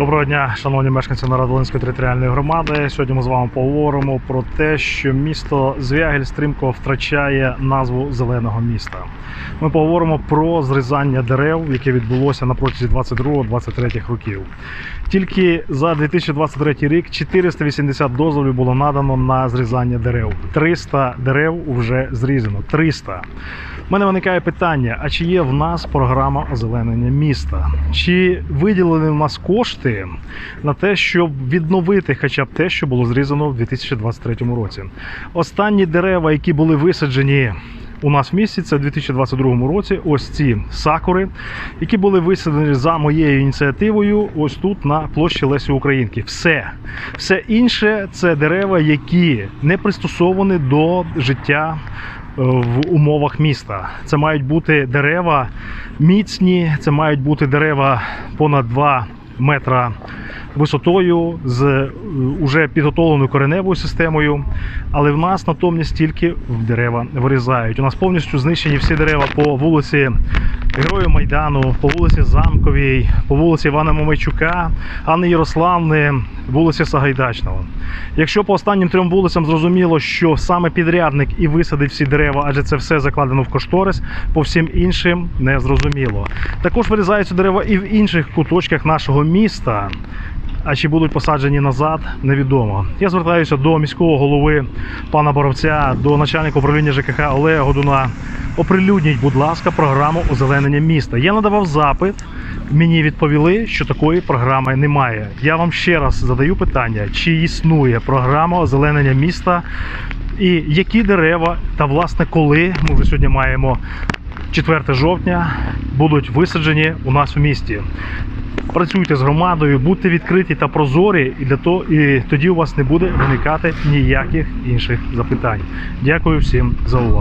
Доброго дня, шановні мешканці Народолинської територіальної громади. Сьогодні ми з вами поговоримо про те, що місто Звягель стрімко втрачає назву зеленого міста. Ми поговоримо про зрізання дерев, яке відбулося на протязі 22-23 років. Тільки за 2023 рік 480 дозволів було надано на зрізання дерев. 300 дерев вже зрізано. 300. У мене виникає питання: а чи є в нас програма озеленення міста? Чи виділені в нас кошти на те, щоб відновити хоча б те, що було зрізано в 2023 році? Останні дерева, які були висаджені. У нас в місті це в 2022 році. Ось ці сакури, які були висаджені за моєю ініціативою, ось тут на площі Лесі Українки. Все, все інше це дерева, які не пристосовані до життя е, в умовах міста. Це мають бути дерева міцні, це мають бути дерева понад 2 метра висотою з е, уже підготовленою кореневою системою. Але в нас натомість тільки в дерева вирізають. У нас повністю знищені всі дерева по вулиці Героїв Майдану, по вулиці Замковій, по вулиці Івана Момайчука, Анни Ярославни, вулиці Сагайдачного. Якщо по останнім трьом вулицям зрозуміло, що саме підрядник і висадить всі дерева, адже це все закладено в кошторис, по всім іншим не зрозуміло. Також вирізаються дерева і в інших куточках нашого міста. А чи будуть посаджені назад, невідомо. Я звертаюся до міського голови пана Боровця, до начальника управління ЖКХ Олега Годуна. Оприлюдніть, будь ласка, програму озеленення міста. Я надавав запит. Мені відповіли, що такої програми немає. Я вам ще раз задаю питання: чи існує програма озеленення міста, і які дерева, та власне коли ми вже сьогодні маємо 4 жовтня, будуть висаджені у нас у місті. Працюйте з громадою, будьте відкриті та прозорі, і для того, і тоді у вас не буде виникати ніяких інших запитань. Дякую всім за увагу.